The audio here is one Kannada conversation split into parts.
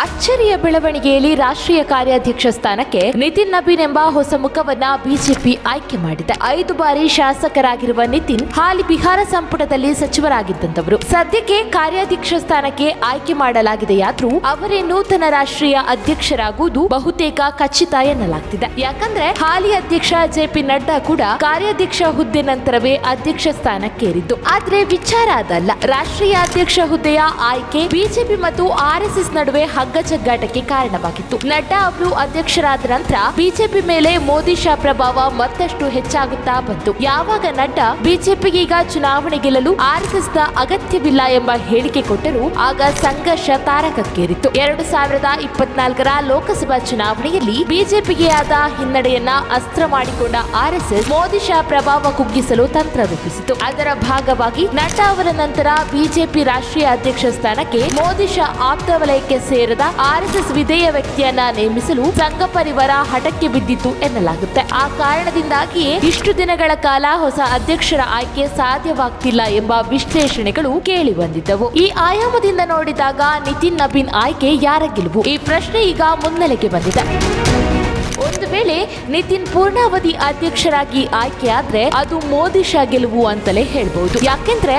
ಅಚ್ಚರಿಯ ಬೆಳವಣಿಗೆಯಲ್ಲಿ ರಾಷ್ಟ್ರೀಯ ಕಾರ್ಯಾಧ್ಯಕ್ಷ ಸ್ಥಾನಕ್ಕೆ ನಿತಿನ್ ನಬೀನ್ ಎಂಬ ಹೊಸ ಮುಖವನ್ನ ಬಿಜೆಪಿ ಆಯ್ಕೆ ಮಾಡಿದೆ. ಐದು ಬಾರಿ ಶಾಸಕರಾಗಿರುವ ನಿತಿನ್ ಹಾಲಿ ಬಿಹಾರ ಸಂಪುಟದಲ್ಲಿ ಸಚಿವರಾಗಿದ್ದಂತವರು ಸದ್ಯಕ್ಕೆ ಕಾರ್ಯಾಧ್ಯಕ್ಷ ಸ್ಥಾನಕ್ಕೆ ಆಯ್ಕೆ ಮಾಡಲಾಗಿದೆಯಾದ್ರೂ ಅವರೇ ನೂತನ ರಾಷ್ಟ್ರೀಯ ಅಧ್ಯಕ್ಷರಾಗುವುದು ಬಹುತೇಕ ಖಚಿತ ಎನ್ನಲಾಗ್ತಿದೆ. ಯಾಕಂದ್ರೆ ಹಾಲಿ ಅಧ್ಯಕ್ಷ ಜೆಪಿ ನಡ್ಡಾ ಕೂಡ ಕಾರ್ಯಾಧ್ಯಕ್ಷ ಹುದ್ದೆ ನಂತರವೇ ಅಧ್ಯಕ್ಷ ಸ್ಥಾನಕ್ಕೇರಿದ್ದು. ಆದ್ರೆ ವಿಚಾರ ಅದಲ್ಲ. ರಾಷ್ಟ್ರೀಯ ಅಧ್ಯಕ್ಷ ಹುದ್ದೆಯ ಆಯ್ಕೆ ಬಿಜೆಪಿ ಮತ್ತು ಆರ್ಎಸ್ಎಸ್ ನಡುವೆ ಹಗ್ಗ ಜಗ್ಗಾಟಕ್ಕೆ ಕಾರಣವಾಗಿತ್ತು. ನಡ್ಡಾ ಅವರು ಅಧ್ಯಕ್ಷರಾದ ನಂತರ ಬಿಜೆಪಿ ಮೇಲೆ ಮೋದಿ ಶಾ ಪ್ರಭಾವ ಮತ್ತಷ್ಟು ಹೆಚ್ಚಾಗುತ್ತಾ ಬಂತು. ಯಾವಾಗ ನಡ್ಡಾ ಬಿಜೆಪಿಗೀಗ ಚುನಾವಣೆ ಗೆಲ್ಲಲು ಆರ್ಎಸ್ಎಸ್ನ ಅಗತ್ಯವಿಲ್ಲ ಎಂಬ ಹೇಳಿಕೆ ಕೊಟ್ಟರು ಆಗ ಸಂಘರ್ಷ ತಾರಕಕ್ಕೇರಿತ್ತು. ಎರಡು ಸಾವಿರದ ಇಪ್ಪತ್ನಾಲ್ಕರ ಲೋಕಸಭಾ ಚುನಾವಣೆಯಲ್ಲಿ ಬಿಜೆಪಿಗೆ ಆದ ಹಿನ್ನಡೆಯನ್ನ ಅಸ್ತ್ರ ಮಾಡಿಕೊಂಡ ಆರ್ಎಸ್ಎಸ್ ಮೋದಿ ಶಾ ಪ್ರಭಾವ ಕುಗ್ಗಿಸಲು ತಂತ್ರ ರೂಪಿಸಿತು. ಅದರ ಭಾಗವಾಗಿ ನಡ್ಡಾ ಅವರ ನಂತರ ಬಿಜೆಪಿ ರಾಷ್ಟ್ರೀಯ ಅಧ್ಯಕ್ಷ ಸ್ಥಾನಕ್ಕೆ ಮೋದಿ ಶಾ ಆಪ್ತ ವಲಯಕ್ಕೆ ಸೇರದ ಆರ್ಎಸ್ಎಸ್ ವಿಧೇಯ ವ್ಯಕ್ತಿಯನ್ನ ನೇಮಿಸಲು ಸಂಘ ಪರಿವಾರ ಹಠಕ್ಕೆ ಬಿದ್ದಿತ್ತು ಎನ್ನಲಾಗುತ್ತೆ. ಆ ಕಾರಣದಿಂದಾಗಿಯೇ ಇಷ್ಟು ದಿನಗಳ ಕಾಲ ಹೊಸ ಅಧ್ಯಕ್ಷರ ಆಯ್ಕೆ ಸಾಧ್ಯವಾಗ್ತಿಲ್ಲ ಎಂಬ ವಿಶ್ಲೇಷಣೆಗಳು ಕೇಳಿ ಬಂದಿದ್ದವು. ಈ ಆಯಾಮದಿಂದ ನೋಡಿದಾಗ ನಿತಿನ್ ನಬೀನ್ ಆಯ್ಕೆ ಯಾರ ಗೆಲುವು? ಈ ಪ್ರಶ್ನೆ ಈಗ ಮುನ್ನೆಲೆಗೆ ಬಂದಿದೆ. ಒಂದು ವೇಳೆ ನಿತಿನ್ ಪೂರ್ಣಾವಧಿ ಅಧ್ಯಕ್ಷರಾಗಿ ಆಯ್ಕೆಯಾದ್ರೆ ಅದು ಮೋದಿ ಶಾ ಗೆಲುವು ಅಂತಲೇ ಹೇಳ್ಬಹುದು ಯಾಕೆಂದ್ರೆ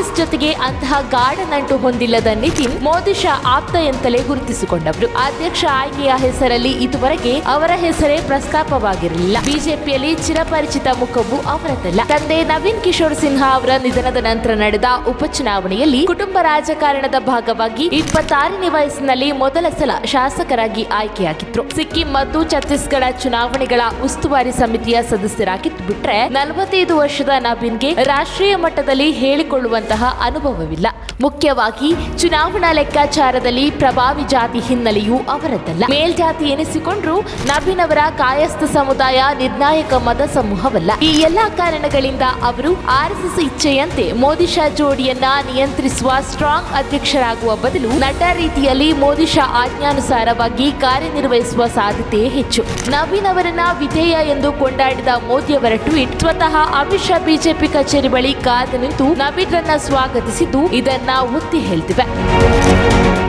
ಎಸ್ ಜೊತೆಗೆ ಅಂತಹ ಗಾಢ ನಂಟು ಹೊಂದಿಲ್ಲದ ನಿತಿನ್ ಮೋದಿ ಶಾ ಆಪ್ತ ಎಂತಲೇ ಗುರುತಿಸಿಕೊಂಡವರು. ಅಧ್ಯಕ್ಷ ಆಯ್ಕೆಯ ಹೆಸರಲ್ಲಿ ಇದುವರೆಗೆ ಅವರ ಹೆಸರೇ ಪ್ರಸ್ತಾಪವಾಗಿರಲಿಲ್ಲ. ಬಿಜೆಪಿಯಲ್ಲಿ ಚಿರಪರಿಚಿತ ಮುಖವು ಅವರದಲ್ಲ ತಂದೆ ನವೀನ್ ಕಿಶೋರ್ ಸಿನ್ಹಾ ಅವರ ನಿಧನದ ನಂತರ ನಡೆದ ಉಪಚುನಾವಣೆಯಲ್ಲಿ ಕುಟುಂಬ ರಾಜಕಾರಣದ ಭಾಗವಾಗಿ ಇಪ್ಪತ್ತಾರನೇ ವಯಸ್ಸಿನಲ್ಲಿ ಮೊದಲ ಸಲ ಶಾಸಕರಾಗಿ ಆಯ್ಕೆಯಾಗಿದ್ರು. ಸಿಕ್ಕಿಂ ಮತ್ತು ಛತ್ತೀಸ್ಗಢ ಚುನಾವಣೆಗಳ ಉಸ್ತುವಾರಿ ಸಮಿತಿಯ ಸದಸ್ಯರಾಗಿದ್ದು ಬಿಟ್ರೆ ನಲವತ್ತೈದು ವರ್ಷದ ನಬೀನ್ಗೆ ರಾಷ್ಟ್ರೀಯ ಮಟ್ಟದಲ್ಲಿ ಹೇಳಿಕೊಳ್ಳುವಂತಹ ಅನುಭವವಿಲ್ಲ. ಮುಖ್ಯವಾಗಿ ಚುನಾವಣಾ ಲೆಕ್ಕಾಚಾರದಲ್ಲಿ ಪ್ರಭಾವಿ ಜಾತಿ ಹಿನ್ನೆಲೆಯೂ ಅವರದ್ದಲ್ಲ. ಮೇಲ್ಜಾತಿ ಎನಿಸಿಕೊಂಡ್ರು ನಬೀನ್ ಅವರ ಕಾಯಸ್ಥ ಸಮುದಾಯ ನಿರ್ಣಾಯಕ ಮತ ಸಮೂಹವಲ್ಲ. ಈ ಎಲ್ಲಾ ಕಾರಣಗಳಿಂದ ಅವರು ಆರ್ಎಸ್ಎಸ್ ಇಚ್ಛೆಯಂತೆ ಮೋದಿ ಶಾ ಜೋಡಿಯನ್ನ ನಿಯಂತ್ರಿಸುವ ಸ್ಟ್ರಾಂಗ್ ಅಧ್ಯಕ್ಷರಾಗುವ ಬದಲು ನಟ ರೀತಿಯಲ್ಲಿ ಮೋದಿ ಶಾ ಆಜ್ಞಾನುಸಾರವಾಗಿ ಕಾರ್ಯನಿರ್ವಹಿಸುವ ಸಾಧ್ಯತೆಯೇ ಹೆಚ್ಚು. ನವೀನ್ ಅವರನ್ನ ವಿಧೇಯ ಎಂದು ಕೊಂಡಾಡಿದ ಮೋದಿ ಅವರ ಟ್ವೀಟ್ ಸ್ವತಃ ಅಮಿತ್ ಶಾ ಬಿಜೆಪಿ ಕಚೇರಿ ಬಳಿ ಕಾದು ನಿಂತು ನವೀನ್ರನ್ನ ಸ್ವಾಗತಿಸಿದ್ದು ಇದನ್ನ ಒತ್ತಿ ಹೇಳ್ತಿವೆ.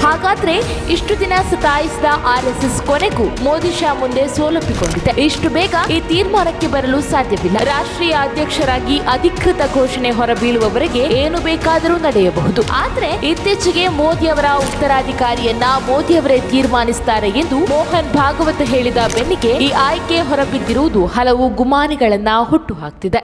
ಹಾಗಾದ್ರೆ ಇಷ್ಟು ದಿನ ಸತಾಯಿಸಿದ ಆರ್ಎಸ್ಎಸ್ ಕೊನೆಗೂ ಮೋದಿ ಶಾ ಮುಂದೆ ಸೋಲೊಪ್ಪಿಕೊಂಡಿದೆ. ಇಷ್ಟು ಬೇಗ ಈ ತೀರ್ಮಾನಕ್ಕೆ ಬರಲು ಸಾಧ್ಯವಿಲ್ಲ. ರಾಷ್ಟ್ರೀಯ ಅಧ್ಯಕ್ಷರಾಗಿ ಅಧಿಕೃತ ಘೋಷಣೆ ಹೊರಬೀಳುವವರೆಗೆ ಏನು ಬೇಕಾದರೂ ನಡೆಯಬಹುದು. ಆದ್ರೆ ಇತ್ತೀಚೆಗೆ ಮೋದಿ ಅವರ ಉತ್ತರಾಧಿಕಾರಿಯನ್ನ ಮೋದಿ ಅವರೇ ತೀರ್ಮಾನಿಸುತ್ತಾರೆ ಎಂದು ಮೋಹನ್ ಭಾಗವತ್ ಹೇಳಿದ ಬೆನ್ನಿಗೆ ಈ ಆಯ್ಕೆ ಹೊರಬಿದ್ದಿರುವುದು ಹಲವು ಗುಮಾನಿಗಳನ್ನ ಹುಟ್ಟುಹಾಕ್ತಿದೆ